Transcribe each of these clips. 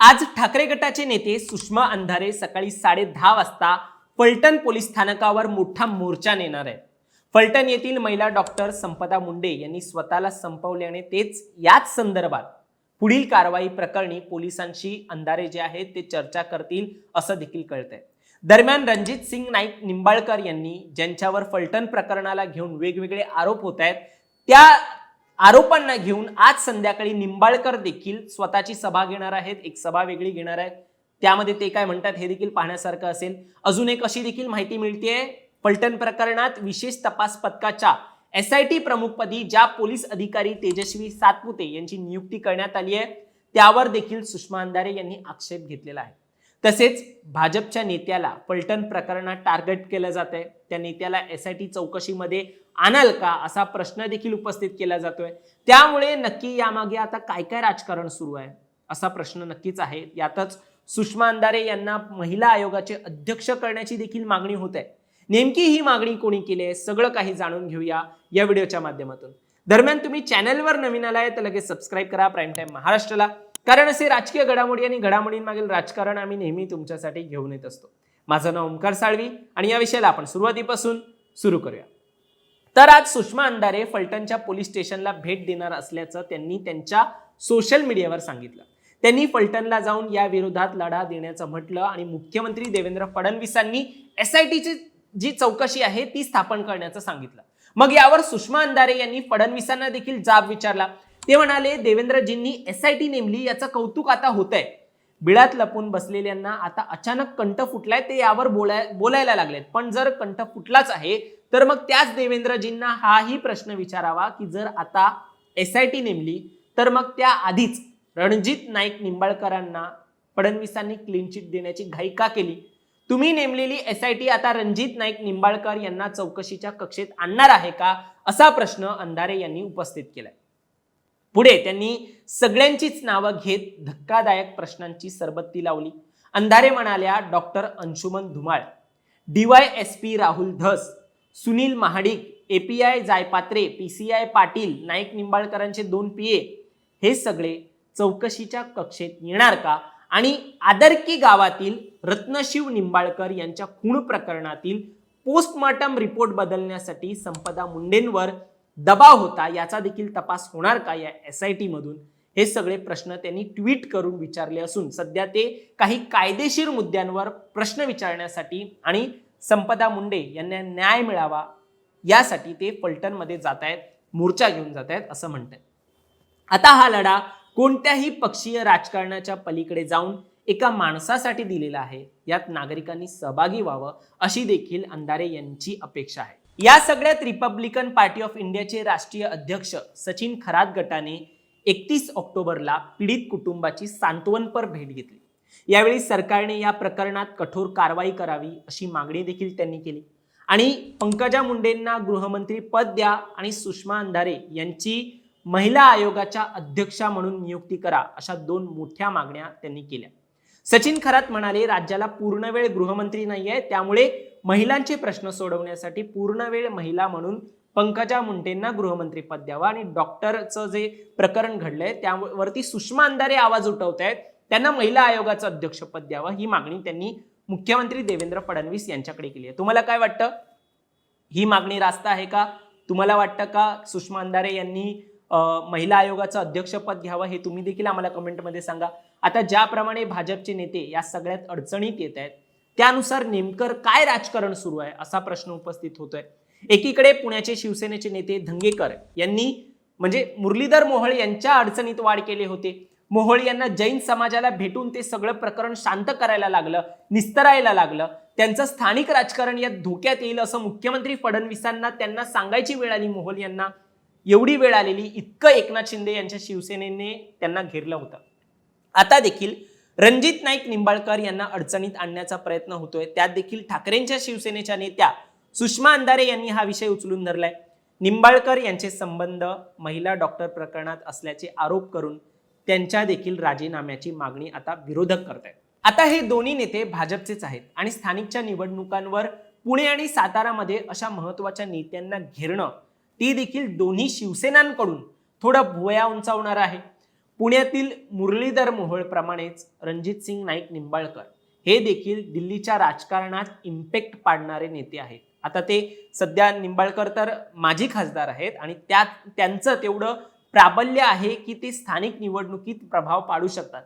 आज ठाकरे गटाचे नेते सुषमा अंधारे सकाळी साडे दहा वाजता फलटण पोलीस स्थानकावर मोठा मोर्चा नेणार आहेत. फलटण येथील महिला डॉक्टर संपदा मुंडे यांनी स्वतःला संपवल्याने तेच याच संदर्भात पुढील कारवाई प्रकरणी पोलिसांशी अंधारे जे आहेत ते चर्चा करतील असं देखील कळतंय. दरम्यान रणजित सिंग नाईक निंबाळकर यांनी ज्यांच्यावर फलटण प्रकरणाला घेऊन वेगवेगळे आरोप होत आहेत त्या आरोपांना घेऊन आज संध्याकाळी निंबाळकर देखील स्वतःची सभा घेणार आहेत. एक सभा वेगळी घेणार आहेत. त्यामध्ये ते काय म्हणतात हे देखील पाहण्यासारखं असेल. अजून एक अशी देखील माहिती मिळतेय. पलटण प्रकरणात विशेष तपास पथकाच्या एस आय टी प्रमुखपदी ज्या पोलीस अधिकारी तेजस्वी सातपुते यांची नियुक्ती करण्यात आली आहे त्यावर देखील सुषमा अंधारे यांनी आक्षेप घेतलेला आहे. तसेच भाजपच्या नेत्याला पलटण प्रकरणात टार्गेट केलं जात आहे त्या नेत्याला एस आय टी चौकशीमध्ये आणाल का असा प्रश्न देखील उपस्थित केला जातोय. त्यामुळे नक्की यामागे आता काय काय राजकारण सुरू आहे असा प्रश्न नक्कीच आहे. यातच सुषमा अंधारे यांना महिला आयोगाचे अध्यक्ष करण्याची देखील मागणी होत. आहे नेमकी ही मागणी कोणी केली आहे सगळं काही जाणून घेऊया या व्हिडिओच्या माध्यमातून. दरम्यान तुम्ही चॅनलवर नवीन आलाय तर लगेच सबस्क्राईब करा. प्राईम टाईम महाराष्ट्राला. कारण असे राजकीय घडामोडी आणि घडामोडींमागील राजकारण आम्ही नेहमी तुमच्यासाठी घेऊन येत असतो. माझं नाव ओंकार साळवी आणि या विषयाला आपण सुरुवातीपासून सुरू करूया. तर आज सुषमा अंधारे फलटणच्या पोलीस स्टेशनला भेट देणार असल्याचं त्यांनी त्यांच्या सोशल मीडियावर सांगितलं. त्यांनी फलटणला जाऊन या विरोधात लढा देण्याचं म्हटलं आणि मुख्यमंत्री देवेंद्र फडणवीसांनी एस आय टीची जी चौकशी आहे ती स्थापन करण्याचं सांगितलं. मग यावर सुषमा अंधारे यांनी फडणवीसांना देखील जाब विचारला. ते म्हणाले देवेंद्रजींनी एस आय टी नेमली याचं कौतुक आता होत आहे बिळात लपून बसलेल्यांना आता अचानक कंठ फुटलाय ते यावर बोलाय बोलायला लागलेत. पण जर कंठ फुटलाच आहे तर मग त्याच देवेंद्रजींना हाही प्रश्न विचारावा की जर आता एस आय टी नेमली तर मग त्या आधीच रणजित नाईक निंबाळकरांना फडणवीसांनी क्लीन चिट देण्याची घाई का केली? तुम्ही नेमलेली एस आय टी आता रणजित नाईक निंबाळकर यांना चौकशीच्या कक्षेत आणणार आहे का? असा प्रश्न अंधारे यांनी उपस्थित केलाय. पुढे त्यांनी सगळ्यांचीच नावं घेत धक्कादायक प्रश्नांची सरबत्ती लावली. अंधारे म्हणाल्या doctor Anshuman Dhumal D Y S P Rahul Dhas Sunil Mahadik API Jaypatre PCI Patil Naik निंबाळकरांचे दोन पीए हे सगळे चौकशीच्या कक्षेत येणार का? आणि आदरकी गावातील रत्नशिव निंबाळकर यांच्या खूण प्रकरणातील पोस्टमॉर्टम रिपोर्ट बदलण्यासाठी संपदा मुंडेंवर दबाव होता याचा देखील तपास होणार का या एस आय टी मधून? हे सगळे प्रश्न त्यांनी ट्विट करून विचारले असून सध्या ते काही कायदेशीर मुद्द्यांवर प्रश्न विचारण्यासाठी आणि संपदा मुंडे यांना न्याय मिळावा यासाठी ते फलटणमध्ये जात आहेत मोर्चा घेऊन जात आहेत असं म्हणतात आता हा लढा कोणत्याही पक्षीय राजकारणाच्या पलीकडे जाऊन एका माणसासाठी दिलेला आहे यात नागरिकांनी सहभागी व्हावं अशी देखील अंधारे यांची अपेक्षा आहे. या सगळ्यात रिपब्लिकन पार्टी ऑफ इंडियाचे राष्ट्रीय अध्यक्ष सचिन खरात गटाने एकतीस ऑक्टोबरला पीडित कुटुंबाची सांत्वनपर भेट घेतली. यावेळी सरकारने या प्रकरणात कठोर कारवाई करावी अशी मागणी देखील त्यांनी केली. आणि पंकजा मुंडेंना गृहमंत्री पद द्या आणि सुषमा अंधारे यांची महिला आयोगाच्या अध्यक्षा म्हणून नियुक्ती करा अशा दोन मोठ्या मागण्या त्यांनी केल्या. सचिन खरात म्हणाले राज्याला पूर्णवेळ गृहमंत्री नाही आहे त्यामुळे महिलांचे प्रश्न सोडवण्यासाठी पूर्णवेळ महिला म्हणून पंकजा मुंडेंना गृहमंत्री पद द्यावं आणि डॉक्टरचं जे प्रकरण घडलंय त्यावरती सुषमा अंधारे आवाज उठवत आहेत त्यांना महिला आयोगाचं अध्यक्षपद द्यावं ही मागणी त्यांनी मुख्यमंत्री देवेंद्र फडणवीस यांच्याकडे केली आहे. तुम्हाला काय वाटतं? ही मागणी रास्त आहे का? तुम्हाला वाटतं का सुषमा अंधारे यांनी महिला आयोगाचं अध्यक्षपद घ्यावं हे तुम्ही देखील आम्हाला कमेंटमध्ये सांगा. आता ज्याप्रमाणे भाजपचे नेते या सगळ्यात अडचणीत येत आहेत त्यानुसार नेमकं काय राजकारण सुरू आहे असा प्रश्न उपस्थित होतोय. एकीकडे पुण्याचे शिवसेनेचे नेते धंगेकर यांनी म्हणजे मुरलीधर मोहोळ यांच्या अडचणीत वाढ केले होते. मोहोळ यांना जैन समाजाला भेटून ते सगळं प्रकरण शांत करायला लागलं निस्तरायला लागलं. त्यांचं स्थानिक राजकारण यात धोक्यात येईल असं मुख्यमंत्री फडणवीसांना त्यांना सांगायची वेळ आली. मोहोल यांना एवढी वेळ आलेली इतकं एकनाथ शिंदे यांच्या शिवसेनेने त्यांना घेरलं होतं. आता देखील रणजित नाईक निंबाळकर यांना अडचणीत आणण्याचा प्रयत्न होतोय. त्यात देखील ठाकरेंच्या शिवसेनेच्या नेत्या सुषमा अंधारे यांनी हा विषय उचलून धरलाय. निंबाळकर यांचे संबंध महिला डॉक्टर प्रकरणात असल्याचे आरोप करून त्यांच्या देखील राजीनाम्याची मागणी आता विरोधक करत आहेत आता हे दोन्ही नेते भाजपचेच आहेत आणि स्थानिकच्या निवडणुकांवर पुणे आणि सातारामध्ये अशा महत्त्वाच्या नेत्यांना घेरणं ती देखील दोन्ही शिवसेनांकडून थोडं भुवया उंचावणार आहे. पुण्यातील मुरलीधर मोहोळ प्रमाणेच रणजित सिंग नाईक निंबाळकर हे देखील दिल्लीच्या राजकारणात इम्पॅक्ट पाडणारे नेते आहेत. आता ते सध्या निंबाळकर तर माजी खासदार आहेत आणि त्यात त्यांचं तेवढं प्राबल्य आहे की ते स्थानिक निवडणुकीत प्रभाव पाडू शकतात.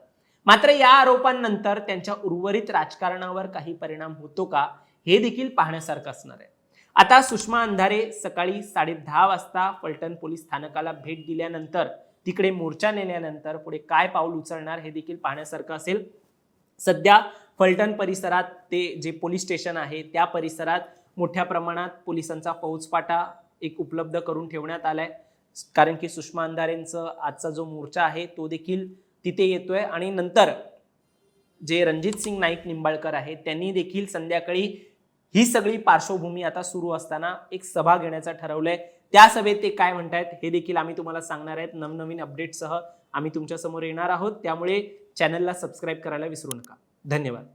मात्र या आरोपांनंतर त्यांच्या उर्वरित राजकारणावर काही परिणाम होतो का हे देखील पाहण्यासारखं असणार आहे. आता सुषमा अंधारे सकाळी साडे दहा वाजता फलटण पोलीस स्थानकाला भेट दिल्यानंतर तिकडे मोर्चा नेल्यानंतर पुढे काय पाऊल उचलणार हे देखील पाहण्यासारखं असेल. सध्या फलटण परिसरात ते जे पोलीस स्टेशन आहे त्या परिसरात मोठ्या प्रमाणात पोलिसांचा फौजपाटा एक उपलब्ध करून ठेवण्यात आलाय. कारण की सुषमा अंधारेंचं आजचा जो मोर्चा आहे तो देखील तिथे येतोय. आणि नंतर जे रणजित सिंग नाईक निंबाळकर आहेत त्यांनी देखील संध्याकाळी ही सगळी पार्श्वभूमी आता सुरू असताना एक सभा घेण्याचं ठरवलंय. त्या सभेत ते काय म्हणतायत हे देखील आम्ही तुम्हाला सांगणार आहेत. नवनवीन अपडेटसह आम्ही तुमच्यासमोर येणार आहोत. त्यामुळे चॅनलला सबस्क्राईब करायला विसरू नका. धन्यवाद.